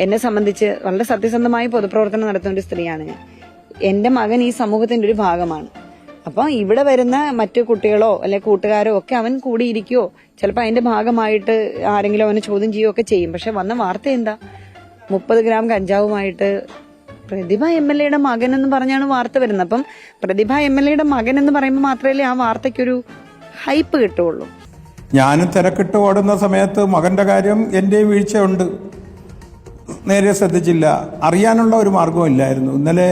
എന്നെ സംബന്ധിച്ച് വളരെ സത്യസന്ധമായി പൊതുപ്രവർത്തനം നടത്തുന്ന ഒരു സ്ത്രീയാണ് ഞാൻ. എന്റെ മകൻ ഈ സമൂഹത്തിന്റെ ഒരു ഭാഗമാണ്. അപ്പൊ ഇവിടെ വരുന്ന മറ്റു കുട്ടികളോ അല്ലെ കൂട്ടുകാരോ ഒക്കെ അവൻ കൂടിയിരിക്കുകയോ ചിലപ്പോൾ അതിന്റെ ഭാഗമായിട്ട് ആരെങ്കിലും അവനെ ചോദ്യം ചെയ്യുകയോ ഒക്കെ ചെയ്യും. പക്ഷെ വന്ന വാർത്ത എന്താ? മുപ്പത് ഗ്രാം കഞ്ചാവുമായിട്ട് പ്രതിഭ എം എൽ എയുടെ മകൻ എന്ന് പറഞ്ഞാണ് വാർത്ത വരുന്നത്. അപ്പം പ്രതിഭ എം എൽ എയുടെ മകൻ എന്ന് പറയുമ്പോൾ മാത്രമല്ലേ ആ വാർത്തയ്ക്കൊരു ഹൈപ്പ് കിട്ടുള്ളൂ ഞാനും തിരക്കിട്ട് ഓടുന്ന സമയത്ത് മകന്റെ കാര്യം എന്റെയും വീഴ്ചയുണ്ട്. നേരെ ശ്രദ്ധിച്ചില്ല. അറിയാനുള്ള ഒരു മാർഗവും ഇല്ലായിരുന്നു. ഇന്നലെ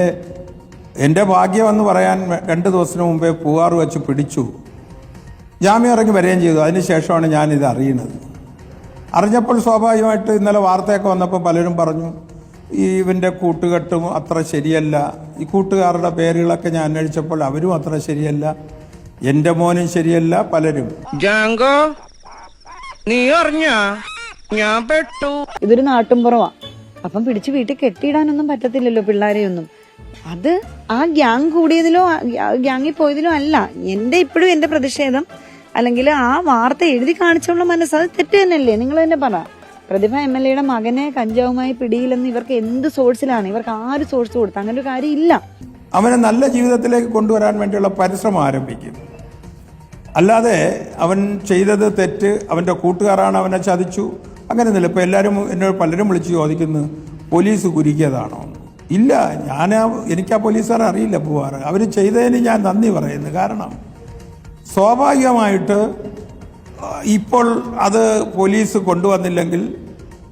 എന്റെ ഭാഗ്യമെന്ന് പറയാൻ രണ്ട് ദിവസത്തിന് മുമ്പേ പൂവാർ വെച്ച് പിടിച്ചു. ജാമ്യം ഇറങ്ങി വരികയും ചെയ്തു. അതിന് ശേഷമാണ് ഞാനിത് അറിയണത് അറിഞ്ഞപ്പോൾ സ്വാഭാവികമായിട്ട് ഇന്നലെ വാർത്തയൊക്കെ വന്നപ്പോൾ പലരും പറഞ്ഞു ഈ ഇവന്റെ കൂട്ടുകെട്ടും അത്ര ശരിയല്ല. ഈ കൂട്ടുകാരുടെ പേരുകളൊക്കെ ഞാൻ അന്വേഷിച്ചപ്പോൾ അവരും അത്ര ശരിയല്ല. എന്റെ മോനും ശരിയല്ല പലരും. ജാങ്കോ നീ അറിഞ്ഞ? ഞാൻ പെട്ടു. ഇതൊരു നാട്ടുംപുറവാ അപ്പം പിടിച്ച് വീട്ടിൽ കെട്ടിയിടാനൊന്നും പറ്റത്തില്ലല്ലോ പിള്ളേരെയൊന്നും. അത് ആ ഗ്യാങ് കൂടിയതിലോ ഗ്യാങ്ങിൽ പോയതിലോ അല്ല. എന്റെ ഇപ്പോഴും എന്റെ പ്രതിഷേധം. അല്ലെങ്കിൽ ആ വാർത്ത എഴുതി കാണിച്ചുള്ള മനസ്സ് അത് തെറ്റ് തന്നെയല്ലേ? നിങ്ങൾ തന്നെ പറ. പ്രതിഭ എം എൽ എയുടെ മകനെ കഞ്ചാവുമായി പിടിയിലെന്ന് ഇവർക്ക് എന്ത് സോഴ്സിലാണ്? ഇവർക്ക് ആര് സോഴ്സ് കൊടുത്തു? അങ്ങനെ ഒരു കാര്യം ഇല്ല. അവനെ നല്ല ജീവിതത്തിലേക്ക് കൊണ്ടുവരാൻ വേണ്ടിയുള്ള പരിശ്രമം ആരംഭിക്കും. അല്ലാതെ അവൻ ചെയ്തത് തെറ്റ് അവന്റെ കൂട്ടുകാരാണ് അവനെ ചതിച്ചു. അങ്ങനെ ഒന്നുമില്ല ഇപ്പോൾ എല്ലാവരും എന്നോട് പലരും വിളിച്ച് ചോദിക്കുന്നു പോലീസ് കുരുക്കിയതാണോ? ഇല്ല ഞാൻ എനിക്ക് ആ പോലീസുകാരെ അറിയില്ല പോവാറ്. അവർ ചെയ്തതിന് ഞാൻ നന്ദി പറയുന്നു. കാരണം സ്വാഭാവികമായിട്ട് ഇപ്പോൾ അത് പോലീസ് കൊണ്ടുവന്നില്ലെങ്കിൽ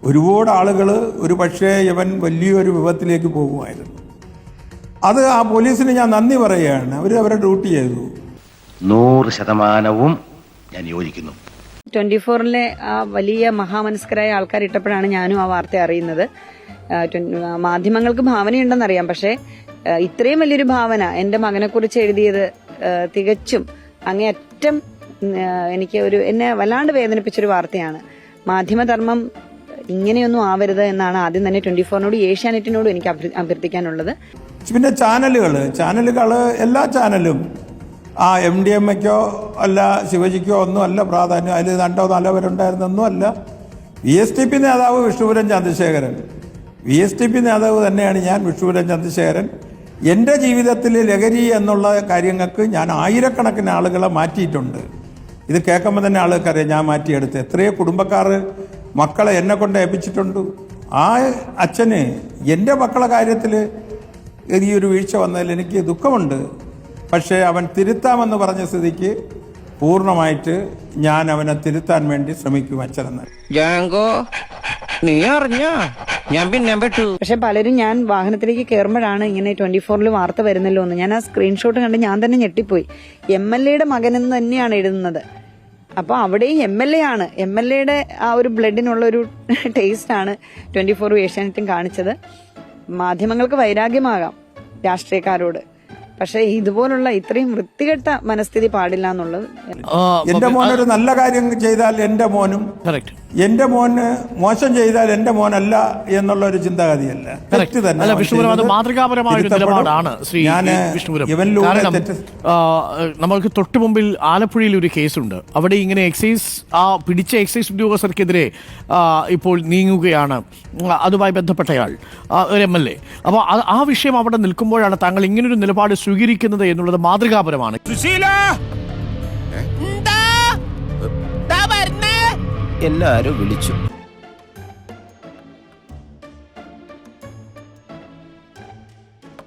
ഒരുപാട് ആളുകൾ ഒരു പക്ഷേ ഇവൻ വലിയൊരു വിപത്തിലേക്ക് പോകുമായിരുന്നു. അത് ആ പോലീസിന് ഞാൻ നന്ദി പറയുകയാണ്. അവർ അവരുടെ ഡ്യൂട്ടി ചെയ്തു. നൂറ് ശതമാനവും ഞാൻ യോജിക്കുന്നു. ട്വന്റി ഫോറിലെ ആ വലിയ മഹാമനസ്കരായ ആൾക്കാർ ഇട്ടപ്പോഴാണ് ഞാനും ആ വാർത്ത അറിയുന്നത്. മാധ്യമങ്ങൾക്ക് ഭാവനയുണ്ടെന്നറിയാം. പക്ഷേ ഇത്രയും വലിയൊരു ഭാവന എന്റെ മകനെ കുറിച്ച് എഴുതിയത് തികച്ചും അങ്ങേയറ്റം എനിക്ക് ഒരു എന്നെ വല്ലാണ്ട് വേദനിപ്പിച്ചൊരു വാർത്തയാണ്. മാധ്യമധർമ്മം ഇങ്ങനെയൊന്നും ആവരുത് എന്നാണ് ആദ്യം തന്നെ ട്വന്റി ഫോറിനോട് ഏഷ്യാനെറ്റിനോടും എനിക്ക് അഭ്യ- അഭ്യർത്ഥിക്കാനുള്ളത്. പിന്നെ ചാനലുകൾ ചാനലുകൾ എല്ലാ ചാനലും ആ എം ഡി എം എക്കോ അല്ല ശിവജിക്കോ ഒന്നും അല്ല പ്രാധാന്യം. അതിൽ രണ്ടോ നാലോ പേരുണ്ടായിരുന്നൊന്നും അല്ല വി എസ് ടി പി നേതാവ് Vishnupuram Chandrasekharan. V S T P നേതാവ് തന്നെയാണ് ഞാൻ വിഷ്ണുപുരം ചന്ദ്രശേഖരൻ. എന്റെ ജീവിതത്തിൽ ലഹരി എന്നുള്ള കാര്യങ്ങൾക്ക് ഞാൻ ആയിരക്കണക്കിന് ആളുകളെ മാറ്റിയിട്ടുണ്ട്. ഇത് കേൾക്കുമ്പോൾ തന്നെ ആൾക്കറിയാം ഞാൻ മാറ്റിയെടുത്ത് എത്രയോ കുടുംബക്കാർ മക്കളെ എന്നെ കൊണ്ട് ഏൽപ്പിച്ചിട്ടുണ്ട്. ആ അച്ഛന് എന്റെ മക്കളെ കാര്യത്തിൽ ഈ ഒരു വീഴ്ച വന്നതിൽ എനിക്ക് ദുഃഖമുണ്ട്. പക്ഷേ അവൻ തിരുത്താമെന്ന് പറഞ്ഞ സ്ഥിതിക്ക് പൂർണമായിട്ട് ഞാൻ അവനെ തിരുത്താൻ വേണ്ടി ശ്രമിക്കും അച്ഛനെന്ന്. ജാങ്കോ നീ അറിഞ്ഞ? ഞാൻ പിന്നെ പെട്ടു. പക്ഷെ പലരും ഞാൻ വാഹനത്തിലേക്ക് കയറുമ്പോഴാണ് ഇങ്ങനെ ട്വന്റി ഫോറിൽ വാർത്ത വരുന്നല്ലോ എന്ന്. ഞാൻ ആ സ്ക്രീൻഷോട്ട് കണ്ട് ഞാൻ തന്നെ ഞെട്ടിപ്പോയി. എം എൽ എയുടെ മകൻ എന്ന് തന്നെയാണ് എഴുതുന്നത്. അപ്പൊ അവിടെയും എം എൽ എ ആണ്. എം എൽ എയുടെ ആ ഒരു ബ്ലഡിനുള്ള ഒരു ടേസ്റ്റ് ആണ് ട്വന്റി ഫോർ ഏഷ്യാനെറ്റും കാണിച്ചത്. മാധ്യമങ്ങൾക്ക് വൈരാഗ്യമാകാം രാഷ്ട്രീയക്കാരോട്. പക്ഷെ ഇതുപോലുള്ള ഇത്രയും വൃത്തികെട്ട മനസ്ഥിതി പാടില്ല എന്നുള്ളത് എന്റെ മോനൊരു നല്ല കാര്യം ചെയ്താൽ എന്റെ മോനും കറക്റ്റ് എന്റെ മോന് മോശം ചെയ്താൽ എന്റെ മോനല്ല എന്നുള്ള ഒരു ചിന്താഗതിയല്ല തെറ്റ് തന്നെ മാതൃകാപരമായ. നിലപാടാണ് ശ്രീ വിഷ്ണുപുരം. നമ്മൾക്ക് തൊട്ടു മുമ്പിൽ ആലപ്പുഴയിൽ ഒരു കേസുണ്ട്. അവിടെ ഇങ്ങനെ എക്സൈസ് ആ പിടിച്ച എക്സൈസ് ഉദ്യോഗസ്ഥർക്കെതിരെ ഇപ്പോൾ നീങ്ങുകയാണ്. അതുമായി ബന്ധപ്പെട്ടയാൾ ഒരു എം എൽ എ. അപ്പോൾ ആ വിഷയം അവിടെ നിൽക്കുമ്പോഴാണ് താങ്കൾ ഇങ്ങനൊരു നിലപാട് സ്വീകരിക്കുന്നത് എന്നുള്ളത് മാതൃകാപരമാണ്. എല്ലാരും വിളിച്ചു.